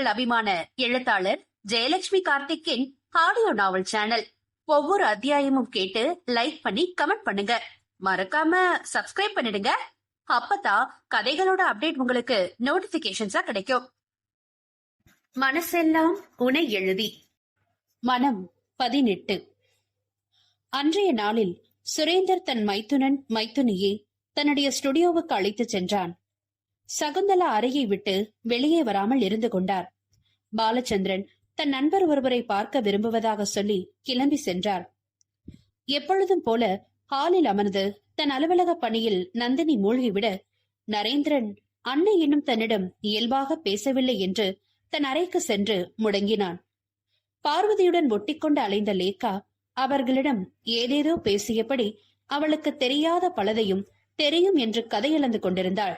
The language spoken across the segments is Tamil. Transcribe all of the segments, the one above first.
உங்கள் அபிமான எழுத்தாளர் ஜெயலட்சுமி கார்த்திக்கின் ஆடியோ நாவல் சேனல் ஒவ்வொரு அத்தியாயமும் கேட்டு லைக் பண்ணி கமெண்ட் பண்ணுங்க. மறக்காம சப்ஸ்கிரைப் பண்ணிடுங்க. அப்பதான் கதைகளோட அப்டேட் உங்களுக்கு நோட்டிபிகேஷன்ஸா கிடைக்கும். மனசெல்லாம் உனை எழுதி. மனம் பதினெட்டு. அன்றைய நாளில் சுரேந்தர் தன் மைத்துனன் மைத்துனியை தன்னுடைய ஸ்டுடியோவுக்கு அழைத்து சென்றான். சகுந்தலா அறையை விட்டு வெளியே வராமல் இருந்து கொண்டார். பாலச்சந்திரன் தன் நண்பர் ஒருவரை பார்க்க விரும்புவதாக சொல்லி கிளம்பி சென்றார். எப்பொழுதும் போல ஹாலில் அமர்ந்து தன் அலுவலக பணியில் நந்தினி மூழ்கிவிட நரேந்திரன் அன்னை இன்னும் தன்னிடம் இயல்பாக பேசவில்லை என்று தன் அறைக்கு சென்று முடங்கினான். பார்வதியுடன் ஒட்டிக்கொண்டு அலைந்த லேக்கா அவர்களிடம் ஏதேதோ பேசியபடி அவளுக்கு தெரியாத பலதையும் தெரியும் என்று கதையிழந்து கொண்டிருந்தாள்.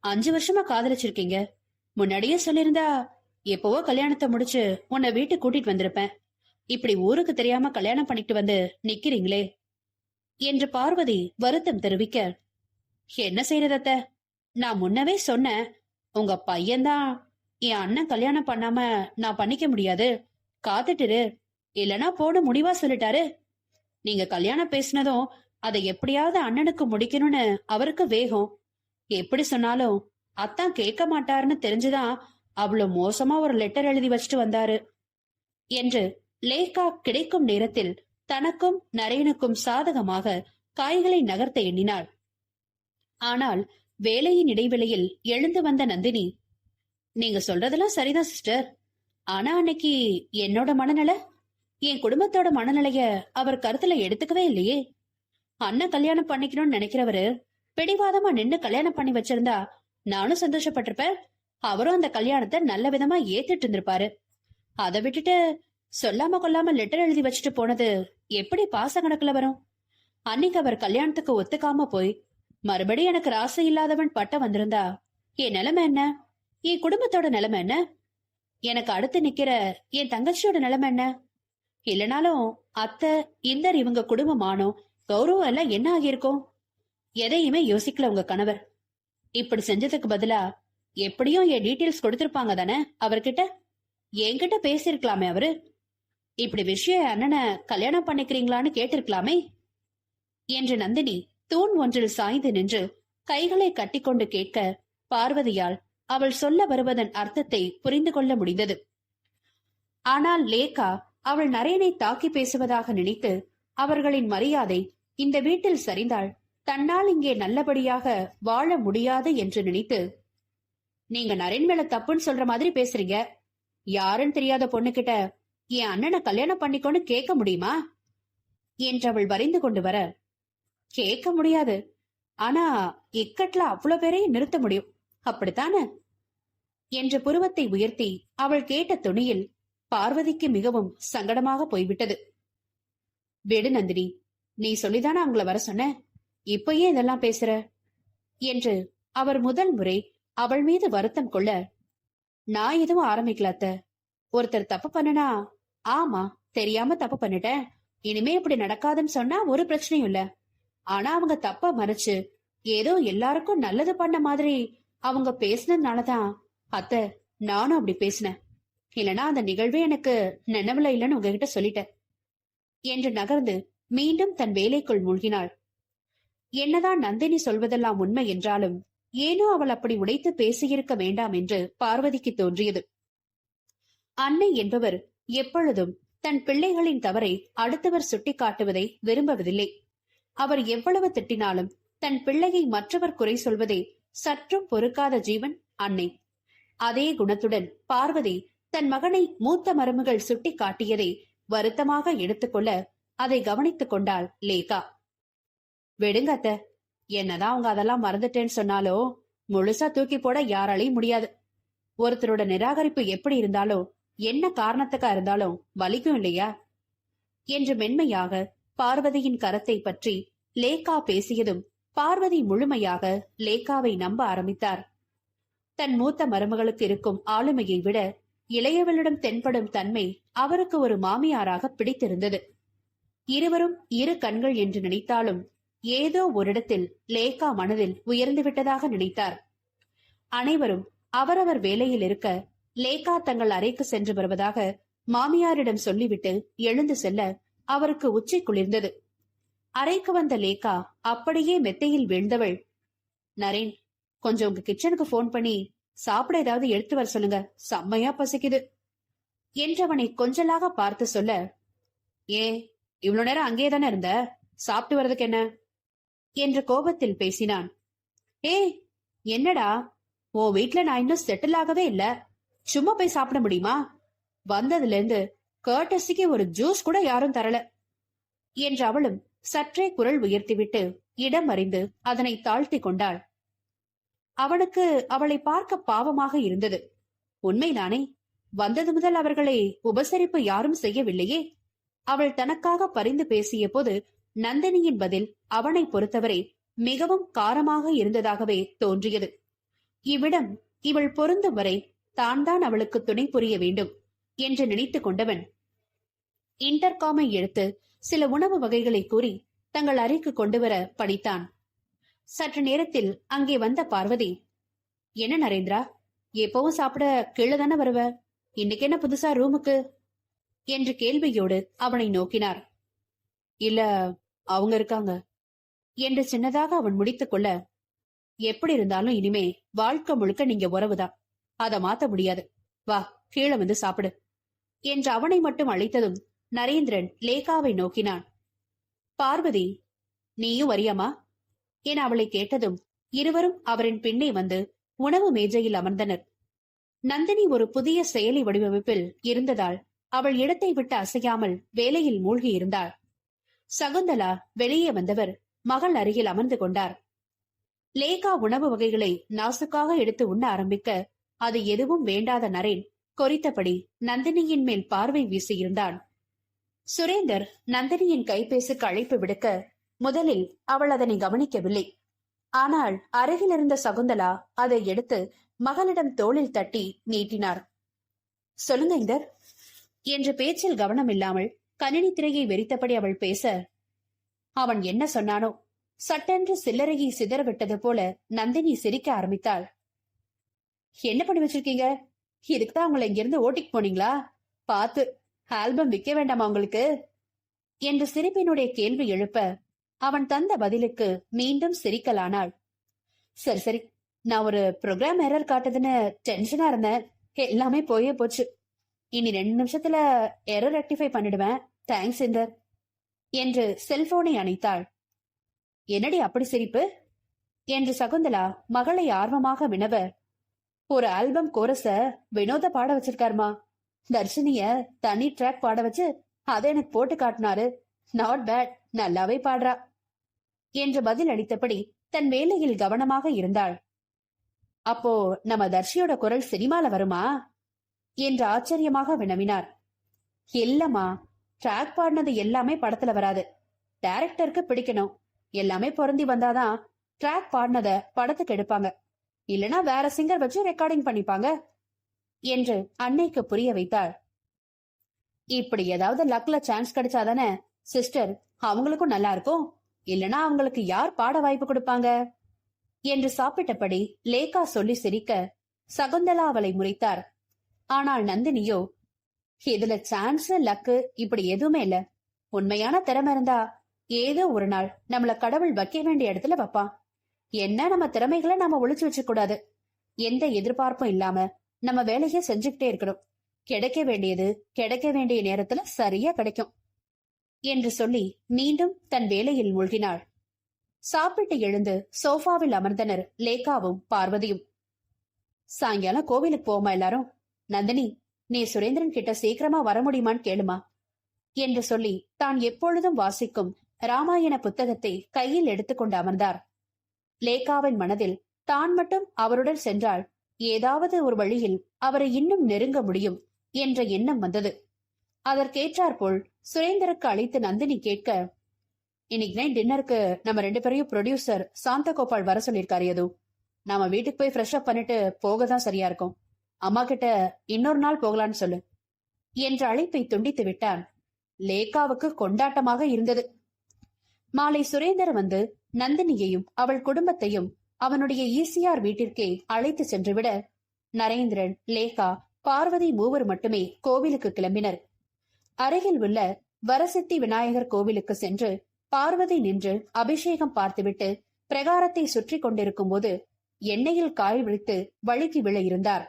அஞ்சு வருஷமா காதலிச்சிருக்கீங்க. முன்னாடியே சொல்லியிருந்தா எப்பவோ கல்யாணத்தை முடிச்சு உன்னை வீட்டுக்கு கூட்டிட்டு வந்திருப்பேன். இப்படி ஊருக்கு தெரியாம கல்யாணம் பண்ணிட்டு வந்து நிக்கிறீங்களே. என்று பார்வதி வருத்தம் தெரிவிக்க என்ன செய்யறதத்த நான் முன்னவே சொன்னேன் உங்க பையன்தான் என் அண்ணன் கல்யாணம் பண்ணாம நான் பண்ணிக்க முடியாது. காத்துட்டுரு. இல்லனா போட முடிவா சொல்லிட்டாரு. நீங்க கல்யாணம் பேசினதும் அதை எப்படியாவது அண்ணனுக்கு முடிக்கணும்னு அவருக்கு வேகம். எப்படி சொன்னாலும் அத்தான் கேட்க மாட்டாருன்னு தெரிஞ்சுதான் அவ்வளவு மோசமா ஒரு லெட்டர் எழுதி வச்சுட்டு வந்தாரு. என்று லேகா கிடைக்கும் நேரத்தில் தனக்கும் நரேனுக்கும் சாதகமாக காய்களை நகர்த்த எண்ணினாள். ஆனால் வேலையின் இடைவெளியில் எழுந்து வந்த நந்தினி நீங்க சொல்றதெல்லாம் சரிதான் சிஸ்டர் ஆனா அன்னைக்கு என்னோட மனநிலை? என் குடும்பத்தோட மனநிலைய அவர் கருத்துல எடுத்துக்கவே இல்லையே. அண்ணன் கல்யாணம் பண்ணிக்கணும்னு நினைக்கிறவரு பிடிவாதமா நின்னு கல்யாணம் பண்ணி வச்சிருந்தா நானும் சந்தோஷப்பட்டிருப்பேன். அவரும் அந்த கல்யாணத்தை நல்ல விதமா ஏத்துட்டு இருந்திருப்பாரு. அதை விட்டுட்டு சொல்லாம கொல்லாம லெட்டர் எழுதி வச்சுட்டு போனது எப்படி பாச கணக்குல வரும்? அன்னைக்கு அவர் கல்யாணத்துக்கு ஒத்துக்காம போய் மறுபடியும் எனக்கு ராசை இல்லாதவன் பட்டம் வந்திருந்தா என் நிலைமை என்ன? என் குடும்பத்தோட நிலைமை என்ன? எனக்கு அடுத்து நிக்கிற என் தங்கச்சியோட நிலைமை என்ன? இல்லனாலும் அத்தை இந்தர் இவங்க குடும்பமானோ கௌரவம் எல்லாம் என்ன ஆகியிருக்கும்? எதையுமே யோசிக்கல உங்க கணவர். இப்படி செஞ்சதுக்கு பதிலா எப்படியும் என் டீட்டெயில்ஸ் கொடுத்திருப்பாங்க தானே அவர்கிட்ட? என்கிட்ட பேசிருக்கலாமே அவரு. இப்படி விஷயம் அண்ணனை கல்யாணம் பண்ணிக்கிறீங்களான்னு கேட்டிருக்கலாமே. என்று நந்தினி தூண் ஒன்றில் சாய்ந்து நின்று கைகளை கட்டிக்கொண்டு கேட்க பார்வதியால் அவள் சொல்ல வருவதன் அர்த்தத்தை புரிந்து கொள்ள முடிந்தது. ஆனால் லேகா அவள் நரேனை தாக்கி பேசுவதாக நினைத்து அவர்களின் மரியாதை இந்த வீட்டில் சரிந்தாள். தன்னால் இங்கே நல்லபடியாக வாழ முடியாது என்று நினைத்து நீங்க நரேன் மேல தப்புன்னு சொல்ற மாதிரி பேசுறீங்க. யாருன்னு தெரியாத பொண்ணுகிட்ட என் அண்ணனை கல்யாணம் பண்ணிக்கோன்னு கேட்க முடியுமா? என்றவள் வரைந்து கொண்டு வர கேட்க முடியாது. ஆனா இக்கட்ல அவ்வளவு பேரையும் நிறுத்த முடியும். அப்படித்தானே? என்ற புருவத்தை உயர்த்தி அவள் கேட்ட துணியில் பார்வதிக்கு மிகவும் சங்கடமாக போய்விட்டது. விடு நந்தினி நீ சொல்லிதானே அவங்கள வர சொன்ன? இப்ப ஏன் இதெல்லாம் பேசுற? என்று அவர் முதல் முறை அவள் மீது வருத்தம் கொள்ள நான் எதுவும் ஆரம்பிக்கல அத்த. ஒருத்தர் தப்பு பண்ணனா? ஆமா தெரியாம தப்பு பண்ணிட்டேன். இனிமே இப்படி நடக்காதுன்னு சொன்னா ஒரு பிரச்சனையும் இல்ல. ஆனா அவங்க தப்ப மறைச்சு ஏதோ எல்லாருக்கும் நல்லது பண்ண மாதிரி அவங்க பேசினதுனாலதான் அத்த நானும் அப்படி பேசினேன். இல்லனா அந்த நிகழ்வே எனக்கு நினைவுல இல்லைன்னு உங்ககிட்ட சொல்லிட்டேன். என்று நகர்ந்து மீண்டும் தன் வேலைக்குள் மூழ்கினாள். என்னதான் நந்தினி சொல்வதெல்லாம் உண்மை என்றாலும் ஏனோ அவள் அப்படி உடைத்து பேசியிருக்க வேண்டாம் என்று பார்வதிக்கு தோன்றியது. அன்னை என்பவர் எப்பொழுதும் தன் பிள்ளைகளின் தவறை அடுத்தவர் சுட்டிக்காட்டுவதை விரும்புவதில்லை. அவர் எவ்வளவு திட்டினாலும் தன் பிள்ளையை மற்றவர் குறை சொல்வதை சற்றும் பொறுக்காத ஜீவன் அன்னை. அதே குணத்துடன் பார்வதி தன் மகனை மூத்த மருமகள் சுட்டி காட்டியதை வருத்தமாக எடுத்துக்கொள்ள அதை கவனித்துக் கொண்டாள் லேகா. விடுங்க அத்த. என்னதான் அவங்க அதெல்லாம் மறந்துட்டேன்னு சொன்னாலோ முழுசா தூக்கி போட யாராலையும் முடியாது. ஒருத்தரோட நிராகரிப்பு எப்படி இருந்தாலும் என்ன காரணத்துக்கா இருந்தாலும் வலிக்கும் இல்லையா? என்று மென்மையாக பார்வதியின் கரத்தை பற்றி லேகா பேசியதும் பார்வதி முழுமையாக லேகாவை நம்ப ஆரம்பித்தார். தன் மூத்த மருமகளுக்கு இருக்கும் ஆளுமையை விட இளையவளிடம் தென்படும் தன்மை அவருக்கு ஒரு மாமியாராக பிடித்திருந்தது. இருவரும் இரு கண்கள் என்று நினைத்தாலும் ஏதோ ஓரிடத்தில் லேகா மனதில் உயர்ந்து விட்டதாக நினைத்தார். அனைவரும் அவரவர் வேலையில் இருக்க லேகா தங்கள் அறைக்கு சென்று வருவதாக மாமியாரிடம் சொல்லிவிட்டு எழுந்து செல்ல அவருக்கு உச்சி குளிர்ந்தது. அறைக்கு வந்த லேகா அப்படியே மெத்தையில் வீழ்ந்தவள். நரேன் கொஞ்சம் உங்க கிச்சனுக்கு போன் பண்ணி சாப்பிட ஏதாவது எடுத்து வர சொல்லுங்க. செம்மையா பசிக்குது. என்றவனை கொஞ்சலாக பார்த்து சொல்ல ஏன் இவ்வளவு நேரம் அங்கேயே தானே இருந்த? சாப்பிட்டு வர்றதுக்கு என்ன? என்று கோபத்தில் பேசினான். ஏ என்னடா? உன் வீட்ல நான் இன்னும் செட்டில் ஆகவே இல்ல. சும்மா போய் சாப்பிட முடியுமா? வந்ததுல இருந்து கர்டஸிக்கு ஒரு ஜூஸ் கூட யாரும் தரல. என்று அவளும் சற்றே குரல் உயர்த்திவிட்டு இடம் அறிந்து அதனை தாழ்த்தி கொண்டாள். அவனுக்கு அவளை பார்க்க பாவமாக இருந்தது. உண்மைதானே வந்தது முதல் அவர்களை உபசரிப்பு யாரும் செய்யவில்லையே? அவள் தனக்காக பரிந்து பேசிய போது நந்தினியின் பதில் அவனை பொறுத்தவரை மிகவும் காரமாக இருந்ததாகவே தோன்றியது. இவ்விடம் இவள் பொருந்தும் வரை தான் தான் அவளுக்கு துணை புரிய வேண்டும் என்று நினைத்துக் கொண்டவன் இன்டர்காமை எடுத்து சில உணவு வகைகளை கூறி தங்கள் அறைக்கு கொண்டு வர பணித்தான். சற்று நேரத்தில் அங்கே வந்த பார்வதி என்ன நரேந்திரா எப்பவும் சாப்பிட கீழே தானே வருவ? இன்னைக்கு என்ன புதுசா ரூமுக்கு? என்று கேள்வியோடு அவனை நோக்கினார். இல்ல அவங்க இருக்காங்க. என்று சின்னதாக அவன் முடித்துக் கொள்ள எப்படி இருந்தாலும் இனிமே வாழ்க்கை முழுக்க நீங்க உறவுதான். அதை மாத்த முடியாது. வா கீழே வந்து சாப்பிடு. என்று அவனை மட்டும் அழைத்ததும் நரேந்திரன் லேகாவை நோக்கினான். பார்வதி நீயும் வரியாமா என அவளை கேட்டதும் இருவரும் அவரின் பின்னே வந்து உணவு மேஜையில் அமர்ந்தனர். நந்தினி ஒரு புதிய செயலி வடிவமைப்பில் இருந்ததால் அவள் இடத்தை விட்டு அசையாமல் வேலையில் மூழ்கி இருந்தாள் சகுந்தலா வெளியே வந்தவர் மகள் அருகில் அமர்ந்து கொண்டார். லேகா உணவு வகைகளை நாசுக்காக எடுத்து உண்ண ஆரம்பிக்க அது எதுவும் வேண்டாத நரேன் கொறித்தபடி நந்தினியின் மேல் பார்வை வீசியிருந்தான் சுரேந்தர் நந்தினியின் கைபேசிக்கு அழைப்பு விடுக்க முதலில் அவள் அதனை கவனிக்கவில்லை. ஆனால் அருகில் இருந்த சகுந்தலா அதை எடுத்து மகளிடம் தோளில் தட்டி நீட்டினார். சொல்லுங்க இந்தர். என்ற பேச்சில் கவனம் இல்லாமல் கணினி திரையை வெறித்தபடி அவள் பேச அவன் என்ன சொன்னானோ? சட்டென்று சில்லறையை சிதறவிட்டது போல நந்தினி சிரிக்க ஆரம்பித்தாள். என்ன பண்ணி வச்சிருக்கீங்க? இதுக்கு தான் உங்களை இங்கிருந்து ஓட்டிக்கு போனீங்களா? பார்த்து ஆல்பம் விற்க வேண்டாமா உங்களுக்கு? என்று சிரிப்பினுடைய கேள்வி எழுப்ப அவன் தந்த பதிலுக்கு மீண்டும் சிரிக்கலானாள். சரி சரி. நான் ஒரு ப்ரோக்ராம் எரர் காட்டுதுன்னு டென்ஷனா இருந்தேன். எல்லாமே போயே போச்சு. இனி ரெண்டு நிமிஷத்துல எரர் ரெக்டிஃபை பண்ணிடுவேன். தேங்க்ஸ் இந்தர் என்று செல்போனை அணைத்தாள். என்னடி அப்படி சிரிப்பு? என்று சகுந்தலா மகளை ஆர்வமாக வினவ ஒரு ஆல்பம் கோரஸ வினோத பாட வச்சிருக்காருமா? தர்ஷினிய தனி ட்ராக் பாட வச்சு அதை எனக்கு போட்டு காட்டினாரு. நாட் பேட் நல்லாவே பாடுறா என்று பதில் அளித்தபடி தன் வேலையில் கவனமாக இருந்தாள். அப்போ நம்ம தர்ஷியோட குரல் சினிமால வருமா? என்று ஆச்சரியமாக வினவினார். இல்லம்மா ட்ராக் பாடினது எல்லாமே படத்துல வராது. டைரக்டருக்கு பிடிக்கணும். எல்லாமே பொருந்தி வந்தாதான் ட்ராக் பாடினத படத்துக்கு எடுப்பாங்க. இல்லனா வேற சிங்கர் வச்சு ரெக்கார்டிங் பண்ணிப்பாங்க என்று அன்னைக்கு புரிய வைத்தாள். இப்படி ஏதாவது லக்ல சான்ஸ் கிடைச்சாதானே சிஸ்டர் அவங்களுக்கும் நல்லா இருக்கும். இல்லனா அவங்களுக்கு யார் பாட வாய்ப்பு கொடுப்பாங்க? என்று சாப்பிட்டபடி லேகா சொல்லி சிரிக்க சகுந்தலா அவளை முறைத்தார். ஆனால் நந்தினியோ இதுல சான்ஸ் லக்கு இப்படி எதுவுமே இல்ல. உண்மையான திறமை இருந்தா ஏதோ ஒரு நாள் நம்மள கடவுள் வைக்க வேண்டிய இடத்துல வைப்பான். என்ன நம்ம திறமைகளை நாம ஒழிச்சு வச்சு கூடாது. எந்த எதிர்பார்ப்பும் இல்லாம நம்ம வேலையை செஞ்சுக்கிட்டே இருக்கணும். கிடைக்க வேண்டியது கிடைக்க வேண்டிய நேரத்துல சரியா கிடைக்கும். என்று சொல்லி மீண்டும் தன் வேலையில் மூழ்கினாள். சாப்பிட்டு எழுந்து சோஃபாவில் அமர்ந்தனர் லேகாவும் பார்வதியும். சாயங்காலம் கோவிலுக்கு போமா எல்லாரும்? நந்தினி நீ சுரேந்திரன் கிட்ட சீக்கிரமா வர முடியுமான்னு கேளுமா? என்று சொல்லி தான் எப்பொழுதும் வாசிக்கும் ராமாயண புத்தகத்தை கையில் எடுத்துக்கொண்டு அமர்ந்தார். லேகாவின் மனதில் தான் மட்டும் அவருடன் சென்றால் ஏதாவது ஒரு வழியில் அவரை இன்னும் நெருங்க முடியும் என்ற எண்ணம் வந்தது. அதற்கேற்றாற்போல் சுரேந்தருக்கு அழைத்து நந்தினி கேட்க இன்னைக்கு நைட் டின்னருக்கு நம்ம ரெண்டு பேரையும் ப்ரொடியூசர் சாந்த கோபால் வர சொல்லியிருக்காரு எது நாம வீட்டுக்கு போய் ஃப்ரெஷ் அப் பண்ணிட்டு போக தான் சரியா இருக்கும். அம்மா கிட்ட இன்னொரு நாள் போகலான்னு சொல்லு என்ற அழைப்பை துண்டித்து விட்டான். லேகாவுக்கு கொண்டாட்டமாக இருந்தது. மாலை சுரேந்தர் வந்து நந்தினியையும் அவள் குடும்பத்தையும் அவனுடைய ஈசிஆர் வீட்டிற்கே அழைத்து சென்றுவிட நரேந்திரன் லேகா பார்வதி மூவர் மட்டுமே கோவிலுக்கு கிளம்பினர். அருகில் உள்ள வரசித்தி விநாயகர் கோவிலுக்கு சென்று பார்வதி நின்று அபிஷேகம் பார்த்துவிட்டு பிரகாரத்தை சுற்றி கொண்டிருக்கும் போது எண்ணெயில் காய் விழித்து வழுக்கி விழ இருந்தார்.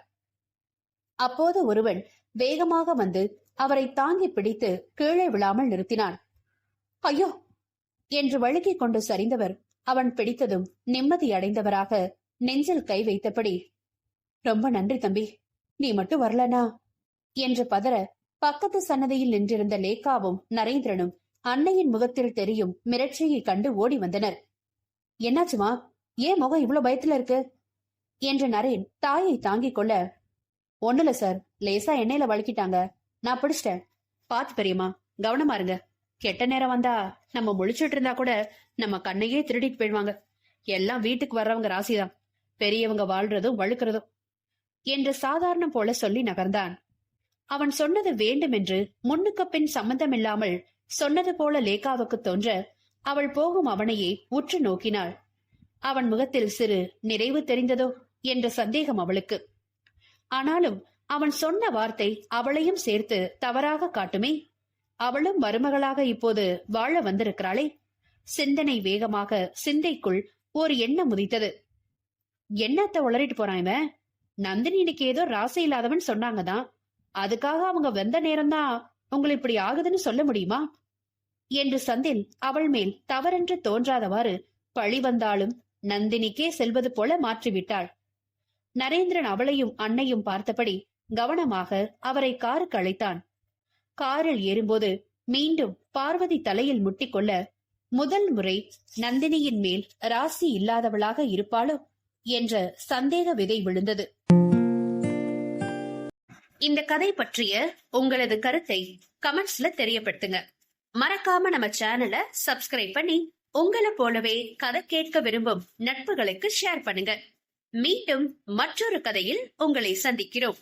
அப்போது ஒருவன் வேகமாக வந்து அவரை தாங்கி பிடித்து கீழே விழாமல் நிறுத்தினான். ஐயோ! என்று வழுக்கிக் கொண்டு சரிந்தவர். அவன் பிடித்ததும் நிம்மதி அடைந்தவராக நெஞ்சில் கை வைத்தபடி ரொம்ப நன்றி தம்பி. நீ மட்டும் வரலனா? என்று பதற பக்கத்து சன்னதியில் நின்றிருந்த லேகாவும் நரேந்திரனும் அன்னையின் முகத்தில் தெரியும் மிரட்சியை கண்டு ஓடி வந்தனர். என்னாச்சுமா? ஏன் முகம் இவ்வளவு பயத்துல இருக்கு? என்று நரேன் தாயை தாங்கிக் கொள்ள ஒண்ணுல சார் லேசா எண்ணெயில வழுக்கிட்டாங்க. நான் பிடிச்சிட்டேன். பாத்து பெரியம்மா கவனமா இருங்க. கெட்ட நேரம் வந்தா நம்ம முழிச்சிட்டு இருந்தா கூட நம்ம கண்ணையே திருடிட்டு போயிடுவாங்க. எல்லாம் வீட்டுக்கு வர்றவங்க ராசிதான். பெரியவங்க வாழ்றதும் வழுக்கிறதும். என்று சாதாரணம் போல சொல்லி நகர்ந்தான். அவன் சொன்னது வேண்டுமென்று முன்னுக்கு பின் சம்பந்தமில்லாமல் சொன்னது போல லேகாவுக்கு தோன்ற அவள் போகும் அவனையே உற்று நோக்கினாள். அவன் முகத்தில் சிறு நிறைவு தெரிந்ததோ என்ற சந்தேகம் அவளுக்கு. ஆனாலும் அவன் சொன்ன வார்த்தை அவளையும் சேர்த்து தவறாக காட்டுமே. அவளும் மருமகளாக இப்போது வாழ வந்திருக்கிறாளே. சிந்தனை வேகமாக சிந்தைக்குள் ஒரு எண்ணம் முதித்தது என்னத்த உளறிட்டு போறான் இவன்? நந்தினி இன்னைக்கு ஏதோ ராசி இல்லாதவன் சொன்னாங்கதான் அதுக்காக அவங்க வந்த நேரம்தான் உங்களை இப்படி ஆகுதுன்னு சொல்ல முடியுமா? என்று சந்தில் அவள் மேல் தவறென்று தோன்றாதவாறு பழி வந்தாலும் நந்தினிக்கே செல்வது போல மாற்றிவிட்டாள். நரேந்திரன் அவளையும் அன்னையும் பார்த்தபடி கவனமாக அவரை காருக்கு அழைத்தான். காரில் ஏறும்போது மீண்டும் பார்வதி தலையில் முட்டிக்கொள்ள முதல் முறை நந்தினியின் மேல் ராசி இல்லாதவளாக இருப்பாளோ என்ற சந்தேக விதை விழுந்தது. இந்த கதை பற்றிய உங்களது கருத்தை கமெண்ட்ஸ்ல தெரியப்படுத்துங்க. மறக்காம நம்ம சேனலை சப்ஸ்கிரைப் பண்ணி உங்களை போலவே கதை கேட்க விரும்பும் நட்புகளுக்கு ஷேர் பண்ணுங்க. மீண்டும் மற்றொரு கதையில் உங்களை சந்திக்கிறோம்.